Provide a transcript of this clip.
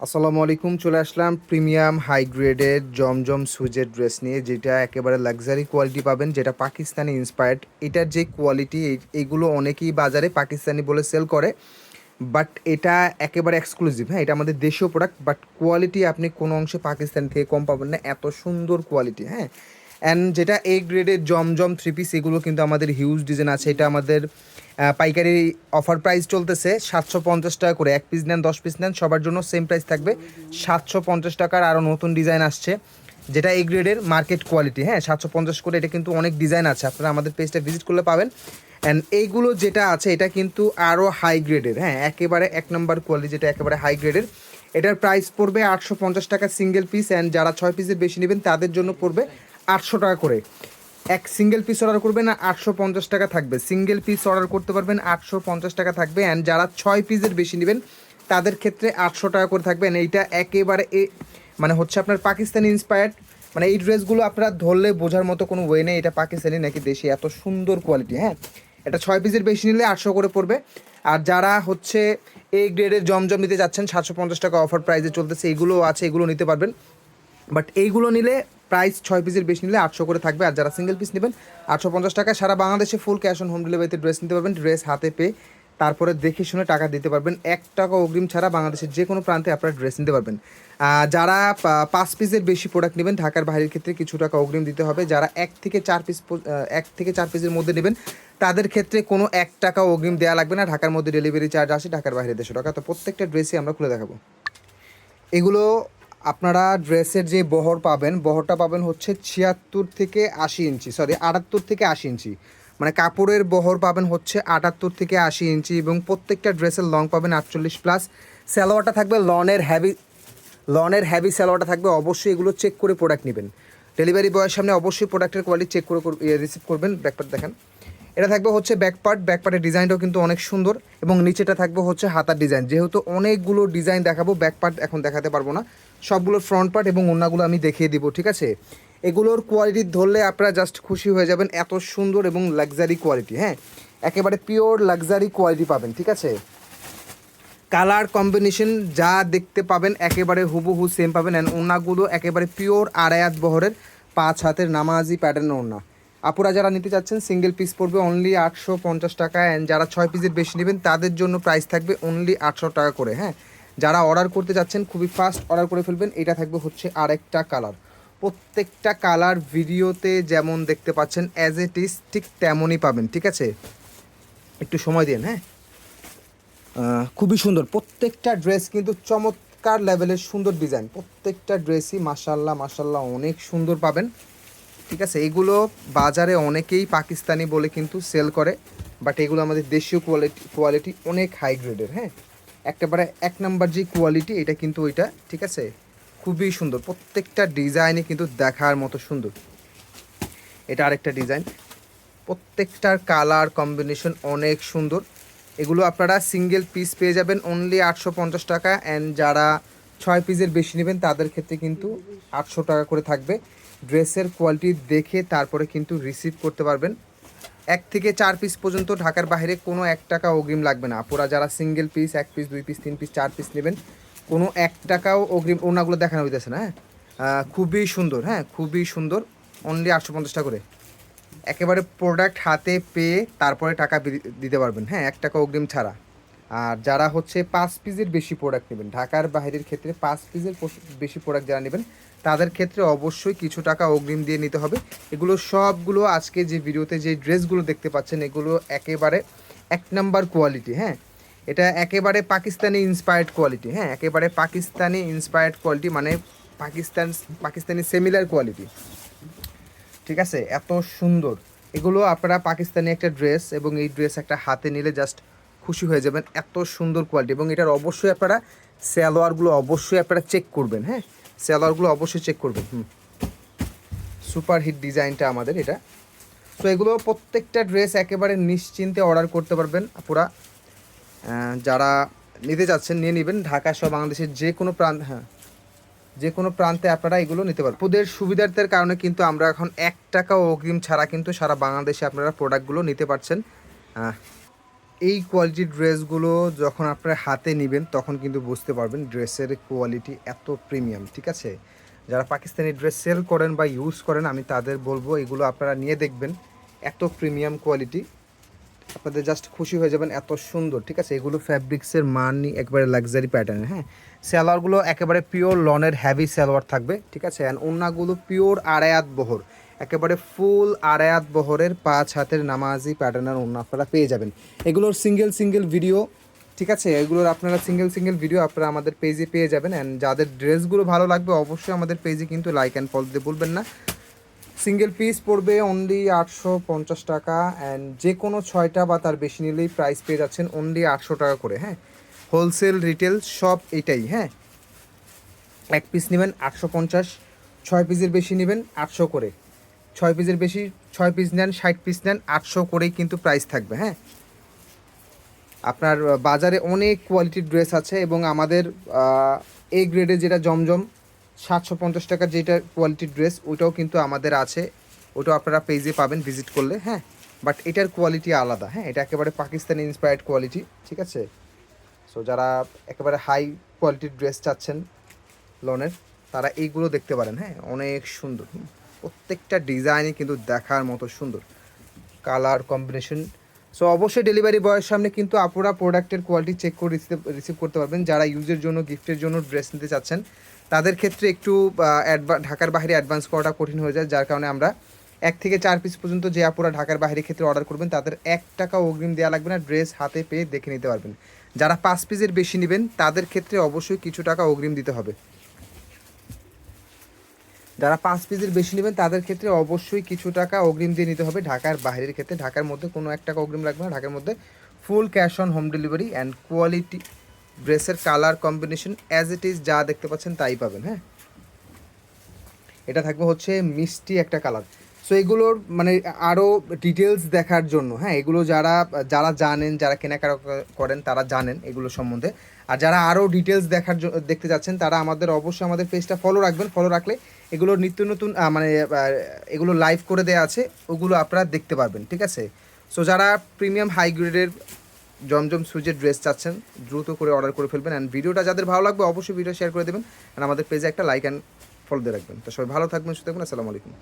আসসালামু আলাইকুম, চলে আসলাম প্রিমিয়াম হাই গ্রেডের জমজম সুজের ড্রেস নিয়ে, যেটা একেবারে লাক্সারি কোয়ালিটি পাবেন, যেটা পাকিস্তানি ইন্সপায়ার্ড এটার যে কোয়ালিটি এগুলো অনেকেই বাজারে পাকিস্তানি বলে সেল করে বাট এটা একেবারে এক্সক্লুসিভ হ্যাঁ এটা আমাদের দেশীয় প্রোডাক্ট বাট কোয়ালিটি আপনি কোনো অংশে পাকিস্তান থেকে কম পাবেন না, এত সুন্দর কোয়ালিটি হ্যাঁ। অ্যান্ড যেটা এ গ্রেডের জমজম থ্রি পিস এগুলো কিন্তু আমাদের হিউজ ডিজাইন আছে। এটা আমাদের পাইকারি অফার প্রাইস চলতেছে সাতশো পঞ্চাশ টাকা করে। এক পিস নেন, দশ পিস নেন, সবার জন্য সেম প্রাইস থাকবে। সাতশো পঞ্চাশ টাকার আরও নতুন ডিজাইন আসছে। যেটা এ গ্রেডের মার্কেট কোয়ালিটি হ্যাঁ সাতশো পঞ্চাশ করে এটা কিন্তু অনেক ডিজাইন আছে। আপনারা আমাদের পেজটা ভিজিট করলে পাবেন। অ্যান্ড এইগুলো যেটা আছে, এটা কিন্তু আরও হাই গ্রেডের হ্যাঁ একেবারে এক নম্বর কোয়ালিটি যেটা একেবারে হাই গ্রেডের এটার প্রাইস পড়বে আটশো পঞ্চাশ টাকা সিঙ্গেল পিস অ্যান্ড যারা ছয় পিসের বেশি নেবেন, তাদের জন্য পড়বে আটশো টাকা করে। এক সিঙ্গেল পিস অর্ডার করবেন আটশো পঞ্চাশ টাকা থাকবে। সিঙ্গেল পিস অর্ডার করতে পারবেন, আটশো পঞ্চাশ টাকা থাকবে। অ্যান্ড যারা ছয় পিসের বেশি নেবেন, তাদের ক্ষেত্রে আটশো টাকা করে থাকবেন এইটা একেবারে এ মানে হচ্ছে আপনার পাকিস্তানি ইন্সপায়ার্ড মানে এই ড্রেসগুলো আপনারা ধরলে বোঝার মতো কোনো ওয়ে নেই। এটা পাকিস্তানি নাকি দেশি? এত সুন্দর কোয়ালিটি হ্যাঁ? এটা ছয় পিসের বেশি নিলে আটশো করে পড়বে। আর যারা হচ্ছে এই গ্রেডের জমজম নিতে যাচ্ছেন, সাতশো পঞ্চাশ টাকা অফার প্রাইসে চলতেছে এগুলো আছে, এগুলো নিতে পারবেন। বাট এইগুলো নিলে প্রাইস ছয় পিসের বেশি নিলে আটশো করে থাকবে। আর যারা সিঙ্গেল পিস নেবেন, আটশো পঞ্চাশ টাকায় সারা বাংলাদেশে ফুল ক্যাশ অন হোম ডেলিভারিতে ড্রেস নিতে পারবেন ড্রেস হাতে পেয়ে তারপরে দেখে শুনে টাকা দিতে পারবেন। এক টাকা অগ্রিম ছাড়া বাংলাদেশের যে কোনো প্রান্তে আপনারা ড্রেস নিতে পারবেন। যারা পাঁচ পিসের বেশি প্রোডাক্ট নেবেন, ঢাকার বাইরের ক্ষেত্রে কিছু টাকা অগ্রিম দিতে হবে। যারা এক থেকে চার পিস এক থেকে চার পিসের মধ্যে নেবেন, তাদের ক্ষেত্রে কোনো এক টাকা অগ্রিম দেওয়া লাগবে না। ঢাকার মধ্যে ডেলিভারি চার্জ আসে, ঢাকার বাইরে দেড়শো টাকা তো প্রত্যেকটা ড্রেসই আমরা খুলে দেখাবো। এগুলো আপনারা ড্রেসের যে বহর পাবেন, বহরটা পাবেন হচ্ছে ছিয়াত্তর থেকে আশি ইঞ্চি সরি আটাত্তর থেকে আশি ইঞ্চি। মানে কাপড়ের বহর পাবেন হচ্ছে আটাত্তর থেকে আশি ইঞ্চি এবং প্রত্যেকটা ড্রেসের লং পাবেন আটচল্লিশ প্লাস স্যালোয়ারটা থাকবে লনের হ্যাভি লনের হ্যাভি স্যালোয়ারটা থাকবে, অবশ্যই এগুলো চেক করে প্রোডাক্ট নেবেন। ডেলিভারি বয়ের সামনে অবশ্যই প্রোডাক্টের কোয়ালিটি চেক করে রিসিভ করবেন ব্যাকপার্ট দেখেন। এটা থাকবে হচ্ছে ব্যাকপার্ট ব্যাকপার্টের ডিজাইনটাও কিন্তু অনেক সুন্দর এবং নিচেটা থাকবে হচ্ছে হাতার ডিজাইন। যেহেতু অনেকগুলো ডিজাইন দেখাবো ব্যাকপার্ট এখন দেখাতে পারব না। সবগুলোর ফ্রন্ট পার্ট এবং অন্যগুলো আমি দেখিয়ে দিব, ঠিক আছে? এগুলোর কোয়ালিটি ধরলে আপনারা জাস্ট খুশি হয়ে যাবেন এত সুন্দর এবং লাক্সারি কোয়ালিটি হ্যাঁ? একেবারে পিওর লাক্সারি কোয়ালিটি পাবেন, ঠিক আছে? কালার কম্বিনেশন যা দেখতে পাবেন একেবারে হুবহু সেম পাবেন অ্যান্ড ওনাগুলো একেবারে পিওর আড়ায়াত বহরের পাঁচ হাতের নামাজি প্যাটার্নের ওনা আপুরা যারা নিতে চাচ্ছেন সিঙ্গেল পিস পড়বে অনলি আটশো পঞ্চাশ টাকা অ্যান্ড যারা ছয় পিসের বেশি নেবেন, তাদের জন্য প্রাইস থাকবে অনলি আটশো টাকা করে হ্যাঁ? যারা অর্ডার করতে যাচ্ছেন, খুবই ফাস্ট অর্ডার করে ফেলবেন। এটা থাকবে হচ্ছে আরেকটা কালার প্রত্যেকটা কালার ভিডিওতে যেমন দেখতে পাচ্ছেন অ্যাজ এট ইজ ঠিক তেমনই পাবেন, ঠিক আছে? একটু সময় দিন হ্যাঁ? খুবই সুন্দর। প্রত্যেকটা ড্রেস কিন্তু চমৎকার লেভেলের সুন্দর ডিজাইন প্রত্যেকটা ড্রেসই মাসাল্লাহ মাসাল্লাহ অনেক সুন্দর পাবেন। ঠিক আছে? এগুলো বাজারে অনেকেই পাকিস্তানি বলে কিন্তু সেল করে বাট এগুলো আমাদের দেশীয় কোয়ালিটি কোয়ালিটি অনেক হাই গ্রেডের হ্যাঁ? একেবারে এক নাম্বার যে কোয়ালিটি এটা কিন্তু ওইটা, ঠিক আছে? খুবই সুন্দর। প্রত্যেকটা ডিজাইনই কিন্তু দেখার মতো সুন্দর। এটা আরেকটা ডিজাইন প্রত্যেকটার কালার কম্বিনেশন অনেক সুন্দর। এগুলো আপনারা সিঙ্গেল পিস পেয়ে যাবেন অনলি আটশো পঞ্চাশ টাকা। অ্যান্ড যারা ছয় পিসের বেশি নেবেন, তাদের ক্ষেত্রে কিন্তু আটশো টাকা করে থাকবে। ড্রেসের কোয়ালিটি দেখে তারপরে কিন্তু রিসিভ করতে পারবেন। এক থেকে চার পিস পর্যন্ত ঢাকার বাইরে কোনো এক টাকা অগ্রিম লাগবে না। আপনারা যারা সিঙ্গেল পিস এক পিস দুই পিস তিন পিস চার পিস নেবেন, কোনো এক টাকাও অগ্রিম ওনাগুলো দেখানো হইতেছে না হ্যাঁ? খুবই সুন্দর হ্যাঁ? খুবই সুন্দর অনলি আটশো পঞ্চাশ টাকা করে। একেবারে প্রোডাক্ট হাতে পেয়ে তারপরে টাকা দিতে পারবেন হ্যাঁ? এক টাকা অগ্রিম ছাড়া। আর যারা হচ্ছে পাঁচ পিসের বেশি প্রোডাক্ট নেবেন, ঢাকার বাইরের ক্ষেত্রে পাঁচ পিসের বেশি প্রোডাক্ট যারা নেবেন, তাদের ক্ষেত্রে অবশ্যই কিছু টাকা অগ্রিম দিয়ে নিতে হবে। এগুলো সবগুলো আজকে যে ভিডিওতে যে ড্রেসগুলো দেখতে পাচ্ছেন, এগুলো একেবারে এক নাম্বার কোয়ালিটি হ্যাঁ? এটা একেবারে পাকিস্তানি ইন্সপায়ার্ড কোয়ালিটি হ্যাঁ? একেবারে পাকিস্তানি ইন্সপায়ার্ড কোয়ালিটি মানে পাকিস্তান, পাকিস্তানি সেমিলার কোয়ালিটি ঠিক আছে? এত সুন্দর। এগুলো আপনারা পাকিস্তানি একটা ড্রেস এবং এই ড্রেস একটা হাতে নিলে জাস্ট খুশি হয়ে যাবেন। এত সুন্দর কোয়ালিটি এবং এটার অবশ্যই আপনারা সালোয়ারগুলো অবশ্যই আপনারা চেক করবেন হ্যাঁ? স্যালোয়ারগুলো অবশ্যই চেক করবেন, হুম। সুপার হিট ডিজাইনটা আমাদের এটা। তো এগুলো প্রত্যেকটা ড্রেস একেবারে নিশ্চিন্তে অর্ডার করতে পারবেন পুরা যারা নিতে চাচ্ছেন নিয়ে নেবেন। ঢাকা সহ বাংলাদেশের যে কোনো প্রান্ত হ্যাঁ যে কোনো প্রান্তে আপনারা এগুলো নিতে পারবেন। ওদের সুবিধার্থের কারণে কিন্তু আমরা এখন এক টাকা অগ্রিম ছাড়া কিন্তু সারা বাংলাদেশে আপনারা প্রোডাক্টগুলো নিতে পারছেন। এই কোয়ালিটির ড্রেসগুলো যখন আপনার হাতে নেবেন, তখন কিন্তু বুঝতে পারবেন ড্রেসের কোয়ালিটি এত প্রিমিয়াম ঠিক আছে? যারা পাকিস্তানি ড্রেস সেল করেন বা ইউজ করেন, আমি তাদের বলব এগুলো আপনারা নিয়ে দেখবেন, এত প্রিমিয়াম কোয়ালিটি আপনাদের জাস্ট খুশি হয়ে যাবেন, এত সুন্দর, ঠিক আছে? এগুলো ফ্যাব্রিক্সের মানই একবারে লাক্সারি প্যাটার্ন হ্যাঁ? সালোয়ারগুলো একেবারে পিওর লনের হ্যাভি সালোয়ার থাকবে, ঠিক আছে? অ্যান্ড ওনাগুলো পিওর আড়ায়াত বহর। একেবারে ফুল আড়ায়াত বহরের পাঁচ হাতের নামাজি প্যাটার্নের অন্য আপনারা পেয়ে যাবেন। এগুলোর সিঙ্গেল সিঙ্গেল ভিডিও ঠিক আছে? এগুলোর আপনারা সিঙ্গেল সিঙ্গেল ভিডিও আপনারা আমাদের পেজে পেয়ে যাবেন। অ্যান্ড যাদের ড্রেসগুলো ভালো লাগবে, অবশ্যই আমাদের পেজে কিন্তু লাইক অ্যান্ড ফলো দিতে ভুলবেন না। সিঙ্গেল পিস পড়বে অনলি আটশো পঞ্চাশ টাকা। অ্যান্ড যে কোনো ছয়টা বা তার বেশি নিলেই প্রাইস পেয়ে যাচ্ছেন অনলি আটশো টাকা করে হ্যাঁ? হোলসেল রিটেল সব এটাই হ্যাঁ? এক পিস নেবেন আটশো পঞ্চাশ, ছয় পিসের বেশি নেবেন আটশো করে। ছয় পিসের বেশি, ছয় পিস নেন, ষাট পিস নেন, আটশো করেই কিন্তু প্রাইস থাকবে হ্যাঁ? আপনার বাজারে অনেক কোয়ালিটির ড্রেস আছে এবং আমাদের এ গ্রেডে যেটা জমজম, সাতশো পঞ্চাশ টাকার যেটা কোয়ালিটির ড্রেস ওইটাও কিন্তু আমাদের আছে। ওটাও আপনারা পেজে পাবেন ভিজিট করলে হ্যাঁ? বাট এটার কোয়ালিটি আলাদা হ্যাঁ? এটা একেবারে পাকিস্তানি ইন্সপায়ার্ড কোয়ালিটি ঠিক আছে? সো যারা একেবারে হাই কোয়ালিটির ড্রেস চাচ্ছেন লনের তারা এইগুলো দেখতে পারেন হ্যাঁ? অনেক সুন্দর। প্রত্যেকটা ডিজাইনই কিন্তু দেখার মতো সুন্দর। Colour combination. সো অবশ্যই ডেলিভারি বয়ের সামনে কিন্তু আপুরা প্রোডাক্টের কোয়ালিটি চেক করে রিসিভ করতে পারবেন। যারা ইউজের জন্য, গিফটের জন্য ড্রেস নিতে চাচ্ছেন, তাদের ক্ষেত্রে একটু ঢাকার বাইরে অ্যাডভান্স করাটা কঠিন হয়ে যায়। যার কারণে আমরা এক থেকে চার পিস পর্যন্ত যে আপুরা ঢাকার বাইরে ক্ষেত্রে অর্ডার করবেন, তাদের এক টাকা অগ্রিম দেওয়া লাগবে না। ড্রেস হাতে পেয়ে দেখে নিতে পারবেন। যারা পাঁচ পিসের বেশি নেবেন, তাদের ক্ষেত্রে অবশ্যই কিছু টাকা অগ্রিম দিতে হবে। যারা পাঁচ পিজির বেশি নেবেন, তাদের ক্ষেত্রে অবশ্যই কিছু টাকা অগ্রিম দিয়ে নিতে হবে। ঢাকার বাইরের ক্ষেত্রে, ঢাকার মধ্যে কোনো এক টাকা অগ্রিম লাগবে না। ঢাকার মধ্যে full cash on home delivery and quality ড্রেসের colour combination as it is যা দেখতে পাচ্ছেন তাই পাবেন হ্যাঁ? এটা থাকবে হচ্ছে মিষ্টি একটা কালার সো এগুলোর মানে আরও ডিটেলস দেখার জন্য হ্যাঁ এগুলো যারা যারা জানেন, যারা কেনাকাটা করেন, তারা জানেন এগুলো সম্বন্ধে। আর যারা আরও ডিটেলস দেখার দেখতে যাচ্ছেন, তারা আমাদের অবশ্যই আমাদের পেজটা ফলো রাখবেন। ফলো রাখলে এগুলোর নিত্য নতুন মানে এগুলো লাইভ করে দেওয়া আছে, ওগুলো আপনারা দেখতে পারবেন, ঠিক আছে? সো যারা প্রিমিয়াম হাই গ্রেডের জমজম সুইচের ড্রেস চাচ্ছেন, দ্রুত করে অর্ডার করে ফেলবেন। অ্যান্ড ভিডিওটা যাদের ভালো লাগবে, অবশ্যই ভিডিও শেয়ার করে দেবেন। আর আমাদের পেজে একটা লাইক অ্যান্ড ফলো দিয়ে রাখবেন। তো সবাই ভালো থাকবেন থাকবেন। আসসালামু আলাইকুম।